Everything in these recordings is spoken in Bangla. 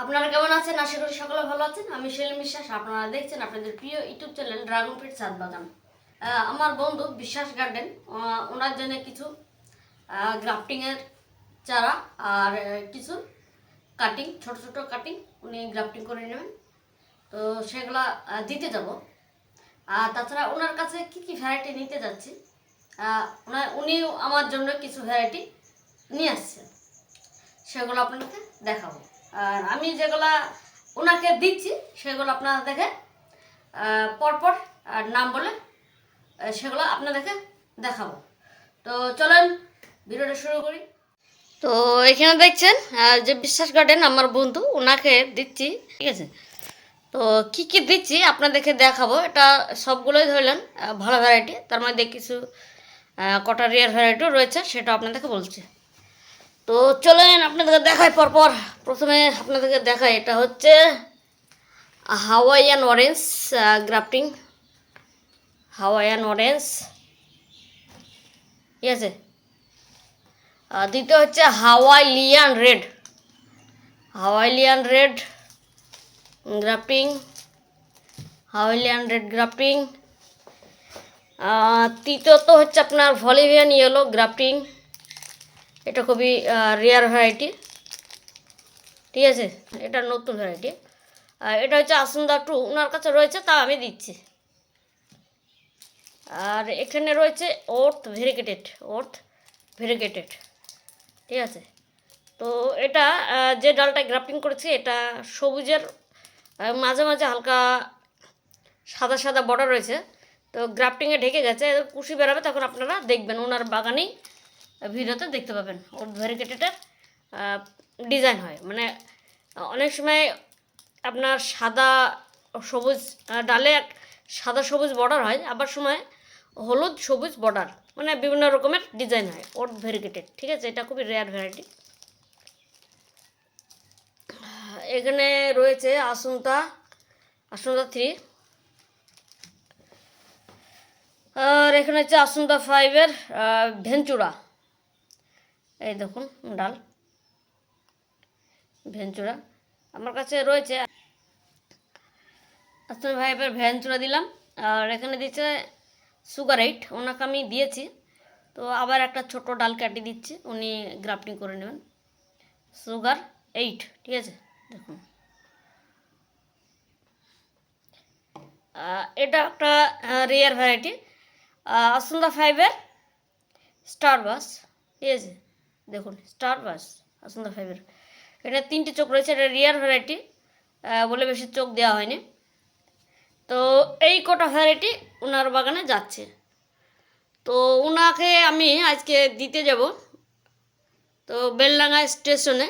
আপনারা কেমন আছেন? আশা করি সকলে ভালো আছেন। আমি সেলিম বিশ্বাস, আপনারা দেখছেন আপনাদের প্রিয় ইউটিউব চ্যানেল ড্রাগন ফিট সাত বাগান আমার বন্ধু বিশ্বাস গার্ডেন ওনার জন্য কিছু গ্রাফটিংয়ের চারা আর কিছু কাটিং ছোট ছোট কাটিং উনি গ্রাফটিং করে নেবেন। তো সেগুলা দিতে যাব। আর তাছাড়া ওনার কাছে কি কি ভ্যারাইটি নিতে যাচ্ছি? উনিও আমার জন্য কিছু ভ্যারাইটি নিয়ে আসছেন। সেগুলো আপনাকে দেখাবো। আর আমি যেগুলা ওনাকে দিচ্ছি, সেগুলো আপনারা দেখে পরপর আর নাম বলে সেগুলো আপনাদেরকে দেখাবো। তো চলেন, ভিডিওটা শুরু করি। তো এখানে দেখছেন যে বিশ্বাস গার্ডেন আমার বন্ধু ওনাকে দিচ্ছি, ঠিক আছে? তো কি কি দিচ্ছি আপনাদেরকে দেখাবো, এটা সবগুলোই ধরলেন ভালো ভ্যারাইটি তার মধ্যে কিছু কটা রিয়ার ভ্যারাইটিও রয়েছে, সেটা আপনাদেরকে বলছি। তো চলেন আপনাদেরকে দেখাই পরপর। প্রথমে আপনাদেরকে দেখাই, এটা হচ্ছে Hawaiian orange grafting. Hawaiian orange. ঠিক আছে? দ্বিতীয় হচ্ছে Hawaiian red. Hawaiian red grafting. Hawaiian red grafting. তৃতীয়ত হচ্ছে আপনার ভলিভিয়ান ইয়েলো গ্রাফটিং। এটা খুবই রেয়ার ভ্যারাইটি ঠিক আছে? এটা নতুন ভ্যারাইটি আর এটা হচ্ছে আসুন্দা টু ওনার কাছে রয়েছে, তা আমি দিচ্ছি। আর এখানে রয়েছে ওর্থ ভেরিগেটেড ওর্থ ভেরিগেটেড ঠিক আছে? তো এটা যে ডালটা গ্রাফটিং করেছি, এটা সবুজের মাঝে মাঝে হালকা সাদা সাদা বর্ডার রয়েছে। তো গ্রাফটিংয়ে ঢেকে গেছে কুশি বেরাবে, তখন আপনারা দেখবেন। ওনার বাগানেই ভিডিওতে দেখতে পাবেন। ওর ভেরিকেটেডের ডিজাইন হয়। মানে অনেক সময় আপনার সাদা সবুজ ডালে এক সাদা সবুজ বর্ডার হয়। আবার সময় হলুদ সবুজ বর্ডার মানে বিভিন্ন রকমের ডিজাইন হয় ওর ভেরিকেটেড ঠিক আছে? এটা খুবই রেয়ার ভ্যারাইটি এখানে রয়েছে আসন্তা, আসুন্তা থ্রি আর এখানে হচ্ছে আসন্তা ফাইভের ভেঞ্চুরা। এই দেখুন, ডাল ভেঞ্চুরা আমার কাছে রয়েছে। আসুন ফাইভের ভেঞ্চুরা দিলাম। আর এখানে দিচ্ছে সুগার এইট ওনাকে আমি দিয়েছি। তো আবার একটা ছোট ডাল কাটি দিচ্ছি, উনি গ্রাফটিং করে নেবেন। সুগার এইট ঠিক আছে? দেখুন। এটা একটা রেয়ার ভ্যারাইটি আসুন্দা ফাইভের স্টার বাস ঠিক আছে? দেখুন স্টার বাস আসুন্দা ফাইভের এটা তিনটে চোখ রয়েছে, এটা রিয়ার ভ্যারাইটি বলে বেশি চোখ দেওয়া হয়নি। তো এই কটা ভ্যারাইটি ওনার বাগানে যাচ্ছে। তো ওনাকে আমি আজকে দিতে যাব, তো বেলডাঙ্গা স্টেশনে।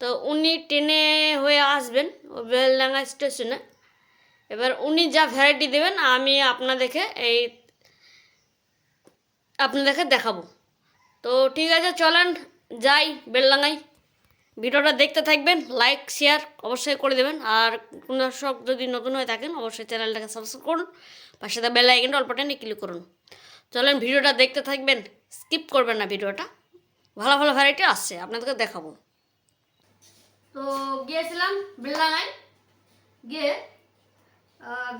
তো উনি ট্রেনে হয়ে আসবেন ও বেলডাঙ্গা স্টেশনে। এবার উনি যা ভ্যারাইটি দেবেন, আমি আপনাদেরকে এই আপনাদেরকে দেখাবো। তো ঠিক আছে, চলেন, যাই বেলডাঙ্গাই ভিডিওটা দেখতে থাকবেন লাইক শেয়ার অবশ্যই করে দেবেন। আর দর্শক যদি নতুন হয়ে থাকেন, অবশ্যই চ্যানেলটাকে সাবস্ক্রাইব করুন। পাশে বেল আইকনটা অল্প টেনে ক্লিক করুন। চলেন, ভিডিওটা দেখতে থাকবেন স্কিপ করবেন না ভিডিওটা। ভালো ভালো ভ্যারাইটি আসছে, আপনাদেরকে দেখাবো। তো গিয়েছিলাম বেলডাঙ্গায়, গিয়ে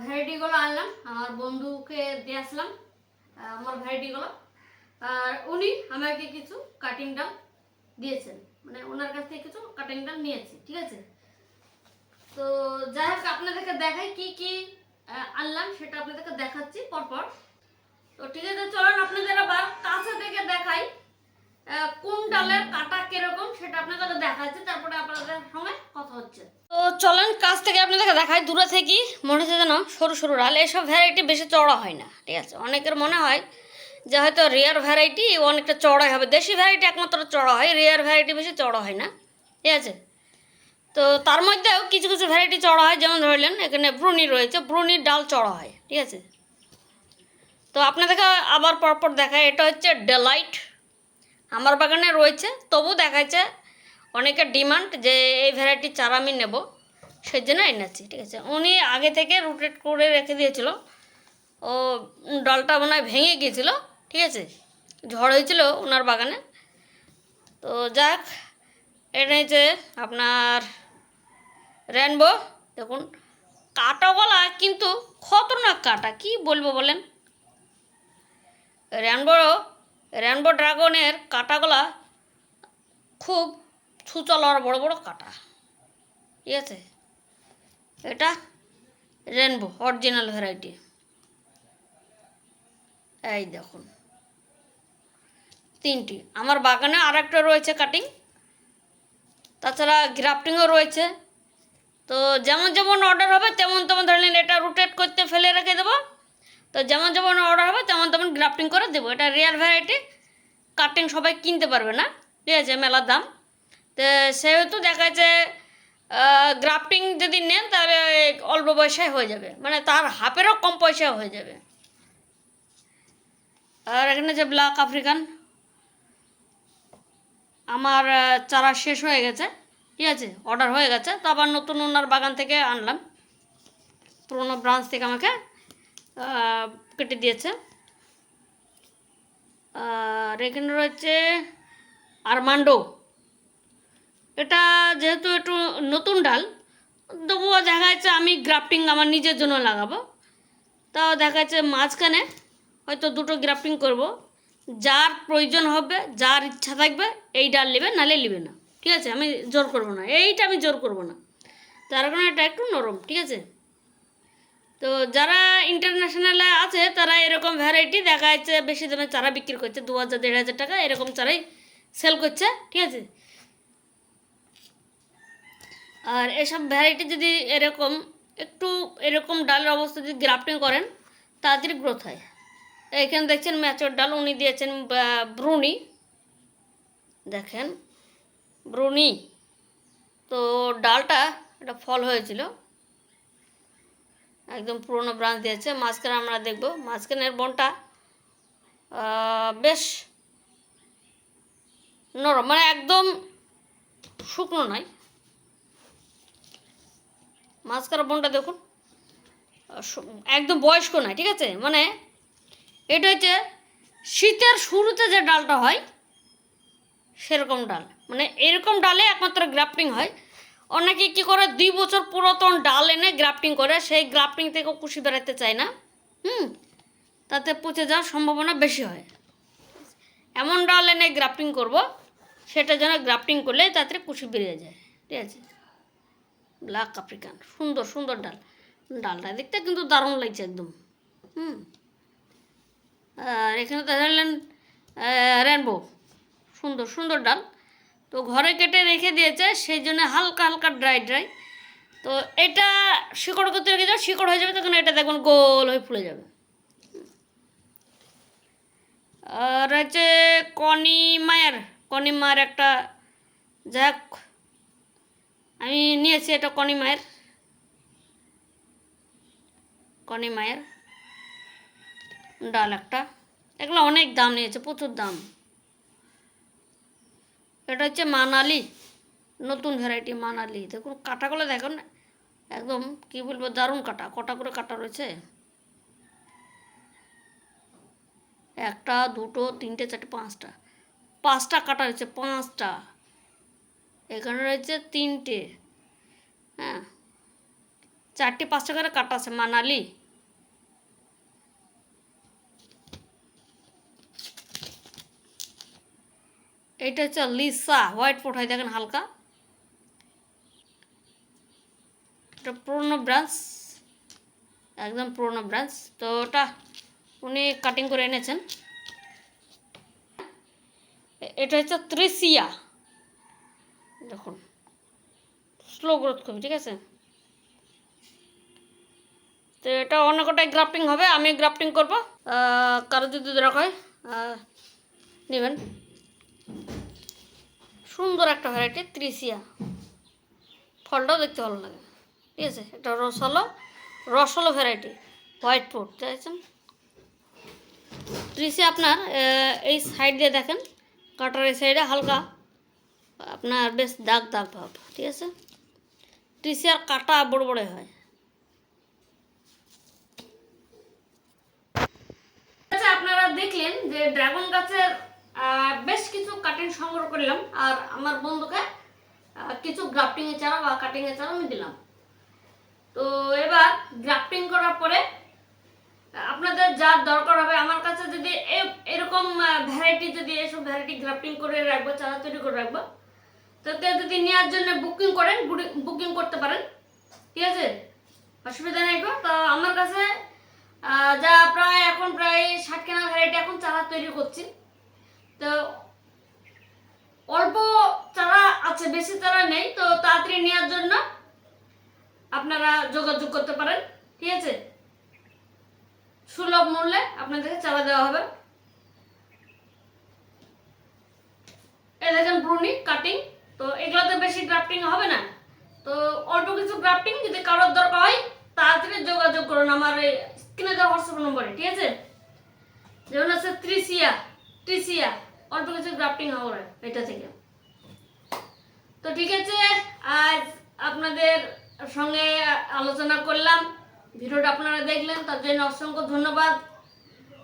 ভ্যারাইটিগুলো আনলাম। আমার বন্ধুকে দিয়ে আসলাম আমার ভ্যারাইটিগুলো আর উনি আমাকে কিছু কাটিং দিয়েছেন। মানে ওনার কাছ থেকে কিছু কাটিং নিয়েছি, ঠিক আছে? তো যাই হোক, আপনাদেরকে দেখাই কি কি আনলাম, সেটা আপনাদেরকে দেখাচ্ছি পরপর। তো ঠিক আছে, চলুন আপনাদের আবার কাছে থেকে দেখাই কোন ডালের কাটা কীরকম সেটা আপনাদেরকে দেখাচ্ছি, তারপরে আপনাদের সঙ্গে কথা হচ্ছে। তো চলেন, কাছ থেকে আপনাদেরকে দেখাই, দূরে থেকে মনে হচ্ছে যেন সরু সরু ডাল, এসব ভ্যারাইটি বেশি চড়া হয় না, ঠিক আছে? অনেকের মনে হয় যে হয়তো রেয়ার ভ্যারাইটি অনেকটা চড়াই হবে। দেশি ভ্যারাইটি একমাত্র চড়া হয় রেয়ার ভ্যারাইটি বেশি চড়া হয় না। ঠিক আছে? তো তার মধ্যেও কিছু কিছু ভ্যারাইটি চড়া হয়, যেমন ধরলেন এখানে ব্রুনি রয়েছে ব্রুনির ডাল চড়া হয়, ঠিক আছে? তো আপনাদেরকে আবার পরপর দেখায় এটা হচ্ছে ডেলাইট আমার বাগানে রয়েছে তবু দেখাচ্ছে অনেকের ডিমান্ড যে এই ভ্যারাইটির চারা আমি নেব, সেই জন্য এনেছি ঠিক আছে? উনি আগে থেকে রুটেট করে রেখে দিয়েছিল। ও ডালটা মনে হয় ভেঙে গিয়েছিল ঠিক আছে? ঝড় হয়েছিল ওনার বাগানে। তো যাক এটা হচ্ছে আপনার রেনবো দেখুন, কাটা গলা কিন্তু খতরনাক কাটা, কি বলব বলেন? রেনবো রেনবো ড্রাগনের কাটাগুলা খুব সুচল আর বড় বড় কাটা। ঠিক আছে? এটা রেনবো অরিজিনাল ভ্যারাইটি এই দেখুন। তিনটি। আমার বাগানে আর একটা রয়েছে কাটিং তাছাড়া গ্রাফটিংও রয়েছে। তো যেমন যেমন অর্ডার হবে, তেমন তেমন ধরলেন এটা রোটেট করতে ফেলে রেখে দেবো। তো যেমন যেমন অর্ডার হবে, তেমন তেমন গ্রাফটিং করে দেবো। এটা রিয়াল ভ্যারাইটি কাটিং সবাই কিনতে পারবে না। ঠিক আছে, মেলার দাম। তো সেহেতু দেখা যাচ্ছে গ্রাফটিং যদি নেন, তাহলে অল্প পয়সায় হয়ে যাবে। মানে তার হাফেরও কম পয়সা হয়ে যাবে। আর এখানে যে ব্ল্যাক আফ্রিকান আমার চারা শেষ হয়ে গেছে। ঠিক আছে অর্ডার হয়ে গেছে। তো আবার নতুন ওনার বাগান থেকে আনলাম। পুরোনো ব্রাঞ্চ থেকে আমাকে কেটে দিয়েছে। আর এখানে রয়েছে আরমান্ডো। এটা যেহেতু একটু নতুন ডাল, তবুও দেখা যাচ্ছে আমি গ্রাফটিং আমার নিজের জন্য লাগাবো। তাও দেখা যাচ্ছে মাঝখানে, হয়তো দুটো গ্রাফটিং করব। যার প্রয়োজন হবে, যার ইচ্ছা থাকবে এই ডাল নেবে, নালে নেবে না। ঠিক আছে? আমি জোর করব না। এইটা আমি জোর করব না। তার কারণে এটা একটু নরম, ঠিক আছে? তো যারা ইন্টারন্যাশনালে আছে, তারা এরকম ভ্যারাইটি দেখা যাচ্ছে বেশি দামে চারা বিক্রি করছে, দু হাজার, দেড় হাজার টাকা, এরকম চারাই সেল করছে, ঠিক আছে? আর এসব ভ্যারাইটি যদি এরকম, একটু এরকম ডালের অবস্থা যদি গ্রাফটিং করেন তাড়াতাড়ি গ্রোথ হয়। এখানে দেখছেন ম্যাচর ডাল, উনি দিয়েছেন ব্রুনি। দেখেন, ব্রুনি। তো ডালটা, এটা ফল হয়েছিল। একদম পুরনো ব্রাঞ্চ দিয়েছে। মাঝখানে আমরা দেখব, মাঝখানের বনটা বেশ নরম মানে একদম শুকনো নয় মাঝখানের বনটা দেখুন একদম বয়স্ক নয় ঠিক আছে? মানে এটা হচ্ছে শীতের শুরুতে যে ডালটা হয়, সেরকম ডাল। মানে এরকম ডালে একমাত্র গ্রাফটিং হয়। অনেকে কী করে দুই বছর পুরাতন ডাল এনে গ্রাফটিং করে, সেই গ্রাফটিং থেকেও কুশি বেড়াতে চায় না। হুম, তাতে পচে যাওয়ার সম্ভাবনা বেশি হয়। এমন ডাল এনে গ্রাফটিং করব, সেটা যেন গ্রাফটিং করলে তাতে কুশি বেরিয়ে যায়। ঠিক আছে? ব্ল্যাক আফ্রিকান সুন্দর সুন্দর ডাল। ডালটা দেখতে কিন্তু দারুণ লাগছে একদম। হুম। আর এখানে তো ধরলেন রেনবো সুন্দর সুন্দর ডাল। তো ঘরে কেটে রেখে দিয়েছে, সেই জন্য হালকা হালকা ড্রাই ড্রাই তো এটা শিকড় করতে রেখে যাও শিকড় হয়ে যাবে, তখন এটা দেখুন গোল হয়ে ফুলে যাবে। আর হচ্ছে কনি মায়ের কনি মায়ের একটা যাক আমি নিয়েছি এটা কনি মায়ের। কনি মায়ের। ডাল একটা। এগুলো অনেক দাম নিয়েছে, প্রচুর দাম। এটা হচ্ছে মানালি, নতুন ভ্যারাইটি মানালি। দেখুন, কাটাগুলো দেখুন, একদম কি বলব, দারুণ কাটা, কটা করে কাটা রয়েছে। একটা, দুটো, তিনটে, চারটে, পাঁচটা। পাঁচটা কাটা রয়েছে, পাঁচটা। এখানে রয়েছে তিনটে। হ্যাঁ চারটে, পাঁচটা করে কাটা আছে, মানালি। এটা হচ্ছে লিসা, হোয়াইট ফোর্ট হয়, দেখেন হালকা। এটা পুরোনো ব্রাঞ্চ, একদম পুরোনো ব্রাঞ্চ। তো ওটা উনি কাটিং করে এনেছেন। এটা হচ্ছে ত্রিসিয়া দেখুন স্লো গ্রোথ খুবই, ঠিক আছে? তো এটা অনেকটাই গ্রাফটিং হবে, আমি গ্রাফটিং করব। কারও যদি দরকার হয় নেবেন। সুন্দর একটা ভ্যারাইটি ত্রিসিয়া ফলটাও দেখতে ভালো লাগে। ঠিক আছে এটা রসালো রসালো ভ্যারাইটি হোয়াইট ফুড চাইছেন ত্রিসিয়া আপনার এই সাইড দিয়ে দেখেন, কাটার এই সাইডে হালকা, আপনার বেশ দাগ দাগ ভাব, ঠিক আছে? ত্রিসিয়ার কাটা বড় বড় হয়। আচ্ছা আপনারা দেখলেন যে ড্রাগন গাছের বেশ কিছু কাটিং সংগ্রহ করলাম। আর আমার বন্ধুকে কিছু গ্রাফটিংয়ের চারা বা কাটিংয়ের চারা আমি দিলাম। তো এবার গ্রাফটিং করার পরে, আপনাদের যা দরকার হবে, আমার কাছে যদি এরকম ভ্যারাইটি যদি এসব ভ্যারাইটি গ্রাফটিং করে রাখব চারা তৈরি করে রাখব তো কেউ যদি নেওয়ার জন্য বুকিং করেন বুকিং করতে পারেন। ঠিক আছে? অসুবিধা নেই গো। তো আমার কাছে যা প্রায়, এখন প্রায় ষাট কেনা ভ্যারাইটি এখন চারা তৈরি করছি। তো অল্প চারা আছে, বেশি চারা নেই, তো তাড়াতাড়ি নেওয়ার জন্য আপনারা যোগাযোগ করতে পারেন, ঠিক আছে? সুলভ মূল্যে আপনাদেরকে চারা দেওয়া হবে। এই দেখেন ব্রুনি কাটিং তো এগুলোতে বেশি গ্রাফটিং হবে না। তো অল্প কিছু গ্রাফটিং যদি কারোর দরকার হয়, তাড়াতাড়ি যোগাযোগ করুন আমার স্ক্রিনে দেওয়া হোয়াটসঅ্যাপ নম্বরে ঠিক আছে? যেমন আছে ত্রিসিয়া ত্রিসিয়া অল্প কিছু গ্রাফটিং হবে এটা থেকে। তো ঠিক আছে, আজ আপনাদের সঙ্গে আলোচনা করলাম। ভিডিওটা আপনারা দেখলেন, তার জন্য অসংখ্য ধন্যবাদ।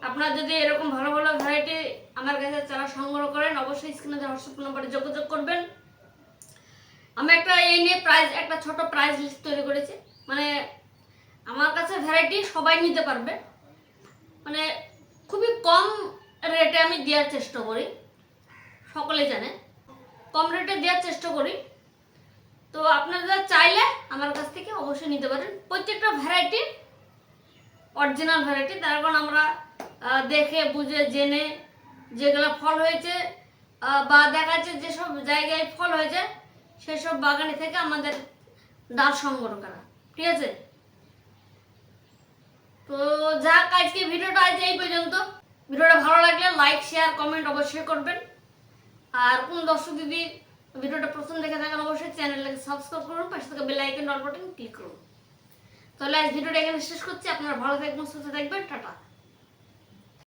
আপনারা যদি এরকম ভালো ভালো ভ্যারাইটি আমার কাছে চারা সংগ্রহ করেন, অবশ্যই স্ক্রিনে যে হোয়াটসঅ্যাপ নম্বরে যোগাযোগ করবেন। আমি একটা এই নিয়ে প্রাইস একটা ছোট প্রাইস লিস্ট তৈরি করেছি। মানে আমার কাছে ভ্যারাইটি সবাই নিতে পারবে। মানে খুবই কম রেটে আমি দেওয়ার চেষ্টা করি। সকলে জানে। কম রেটে দেওয়ার চেষ্টা করি। তো আপনারা চাইলে আমার কাছ থেকে অবশ্যই নিতে পারেন। প্রত্যেকটা ভ্যারাইটি অরিজিনাল ভ্যারাইটি তার কারণ আমরা দেখে, বুঝে, জেনে যেগুলো ফল হয়েছে বা দেখা যাচ্ছে যেসব জায়গায় ফল হয়েছে, সেসব বাগানে থেকে আমাদের ডাল সংগ্রহ করা। ঠিক আছে? তো যাক আজকে ভিডিওটা আজ এই পর্যন্ত। ভিডিওটা ভালো লাগলে লাইক শেয়ার কমেন্ট অবশ্যই করবেন। আর কোন দর্শক দিদি ভিডিওটা প্রথম দেখে থাকেন, অবশ্যই চ্যানেলটাকে সাবস্ক্রাইব করুন, পাশে থেকে bell icon all button click করুন। তাহলে আজ ভিডিওটা এখানে শেষ করছি। আপনারা ভালো থাকবেন, সুস্থ থাকবেন, টাটা।